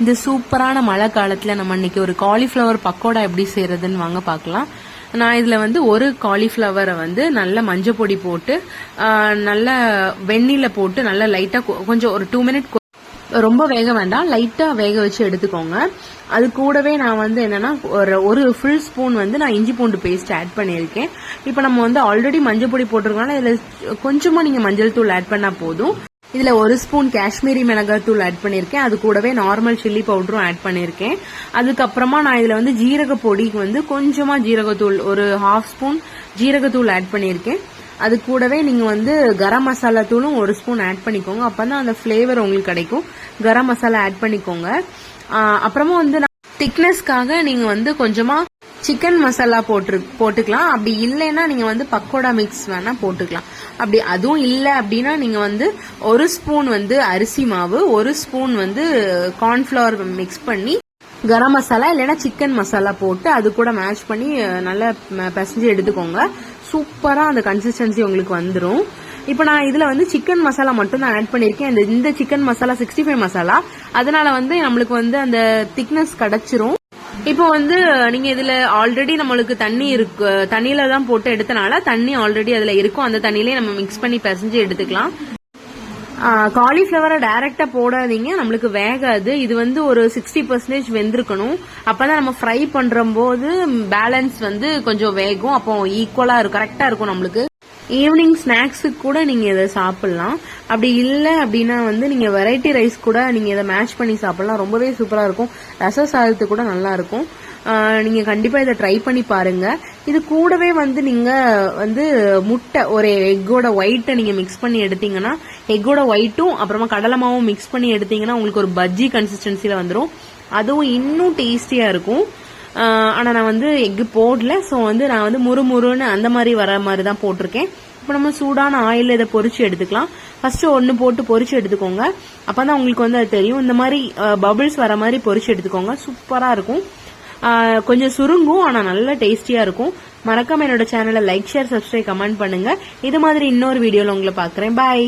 இந்த சூப்பரான மழை காலத்தில் நம்ம இன்னைக்கு ஒரு காலிஃப்ளவர் பக்கோடா எப்படி செய்கிறதுன்னு வாங்க பார்க்கலாம். நான் இதில் வந்து ஒரு காலிஃப்ளவரை வந்து நல்ல மஞ்சள் பொடி போட்டு நல்ல வெந்நில போட்டு நல்லா லைட்டாக கொஞ்சம் ஒரு டூ மினிட் ரொம்ப வேக வேண்டாம். லைட்டாக வேக வச்சு எடுத்துக்கோங்க. அது கூடவே நான் வந்து என்னென்னா ஒரு ஒரு ஃபுல் ஸ்பூன் வந்து நான் இஞ்சி பூண்டு பேஸ்ட் ஆட் பண்ணியிருக்கேன். இப்போ நம்ம வந்து ஆல்ரெடி மஞ்சள் பொடி போட்டிருக்கோம்னா இதில் கொஞ்சமாக நீங்கள் மஞ்சள் தூள் ஆட் பண்ணால் போதும். இதில் ஒரு ஸ்பூன் காஷ்மீரி மிளகாய் தூள் ஆட் பண்ணியிருக்கேன் அது கூடவே நார்மல் சில்லி பவுடரும் ஆட் பண்ணியிருக்கேன் அதுக்கப்புறமா நான் இதில் வந்து ஜீரக பொடிக்கு வந்து கொஞ்சமாக ஜீரகத்தூள் ஒரு ஹாஃப் ஸ்பூன் ஜீரகத்தூள் ஆட் பண்ணியிருக்கேன் அது கூடவே நீங்கள் வந்து கரம் மசாலா தூளும் ஒரு ஸ்பூன் ஆட் பண்ணிக்கோங்க. அப்போ தான் அந்த ஃப்ளேவர் உங்களுக்கு கிடைக்கும். கரம் மசாலா ஆட் பண்ணிக்கோங்க. அப்புறமா வந்து திக்னஸ்க்காக நீங்க வந்து கொஞ்சமா சிக்கன் மசாலா போட்டு போட்டுக்கலாம். அப்படி இல்லைன்னா நீங்க வந்து பக்கோடா மிக்ஸ் வேணா போட்டுக்கலாம். அப்படி அதுவும் இல்லை அப்படின்னா நீங்க வந்து ஒரு ஸ்பூன் வந்து அரிசி மாவு ஒரு ஸ்பூன் வந்து கார்ன்ஃபிளவர் மிக்ஸ் பண்ணி கரம் மசாலா இல்லைன்னா சிக்கன் மசாலா போட்டு அது கூட மேட்ச் பண்ணி நல்லா பிசைஞ்சு எடுத்துக்கோங்க. சூப்பராக அந்த கன்சிஸ்டன்சி உங்களுக்கு வந்துடும் இப்போ நான் இதில் வந்து சிக்கன் மசாலா மட்டும் தான் ஆட் பண்ணியிருக்கேன் இந்த இந்த chicken masala sixty five masala அதனால வந்து நம்மளுக்கு வந்து அந்த திக்னஸ் கிடச்சிரும். இப்போ வந்து நீங்க இதுல ஆல்ரெடி நம்மளுக்கு தண்ணி இருக்கு தண்ணியில தான் போட்டு எடுத்தனால தண்ணி ஆல்ரெடி அதுல இருக்கும். அந்த தண்ணியிலே நம்ம மிக்ஸ் பண்ணி பிசைஞ்சு எடுத்துக்கலாம். காலிஃப்ளவரை டைரக்டா போடாதீங்க. நம்மளுக்கு வேகாது. இது வந்து ஒரு சிக்ஸ்டி பர்சன்டேஜ் வெந்திருக்கணும். அப்பதான் நம்ம ஃப்ரை பண்ற போது பேலன்ஸ் வந்து கொஞ்சம் வேகும். அப்போ ஈக்குவலா இருக்கும் கரெக்டா இருக்கும் நம்மளுக்கு. ஈவினிங் ஸ்நாக்ஸுக்கு கூட நீங்கள் இதை சாப்பிட்லாம். அப்படி இல்லை அப்படின்னா வந்து நீங்கள் வெரைட்டி ரைஸ் கூட நீங்கள் இதை மேட்ச் பண்ணி சாப்பிட்லாம். ரொம்பவே சூப்பராக இருக்கும். ரச சாதத்துக்கு கூட நல்லாயிருக்கும் நீங்கள் கண்டிப்பாக இதை ட்ரை பண்ணி பாருங்க. இது கூடவே வந்து நீங்கள் வந்து முட்டை ஒரு எக்கோட ஒயிட்டை நீங்கள் மிக்ஸ் பண்ணி எடுத்தீங்கன்னா எக்கோட ஒயிட்டும் அப்புறமா கடலை மாவும் மிக்ஸ் பண்ணி எடுத்தீங்கன்னா உங்களுக்கு ஒரு பஜ்ஜி கன்சிஸ்டன்சியில் வந்துடும் அதுவும் இன்னும் டேஸ்டியாக இருக்கும். ஆனால் நான் வந்து எக்கு போடல. ஸோ வந்து நான் வந்து முறுமுறுன்னு அந்த மாதிரி வர மாதிரி தான் போட்டிருக்கேன். இப்போ நம்ம சூடான ஆயிலில் இதை பொறிச்சு எடுத்துக்கலாம். ஃபர்ஸ்ட் ஒன்று போட்டு பொறிச்சு எடுத்துக்கோங்க. அப்போ தான் உங்களுக்கு வந்து அது தெரியும். இந்த மாதிரி பபிள்ஸ் வர மாதிரி பொறிச்சு எடுத்துக்கோங்க. சூப்பராக இருக்கும். கொஞ்சம் சுருங்கும் ஆனால் நல்ல டேஸ்டியாக இருக்கும். மறக்காம என்னோட சேனலை லைக் ஷேர் சப்ஸ்கிரைப் கமெண்ட் பண்ணுங்க. இது மாதிரி இன்னொரு வீடியோவில் உங்களை பார்க்குறேன். பாய்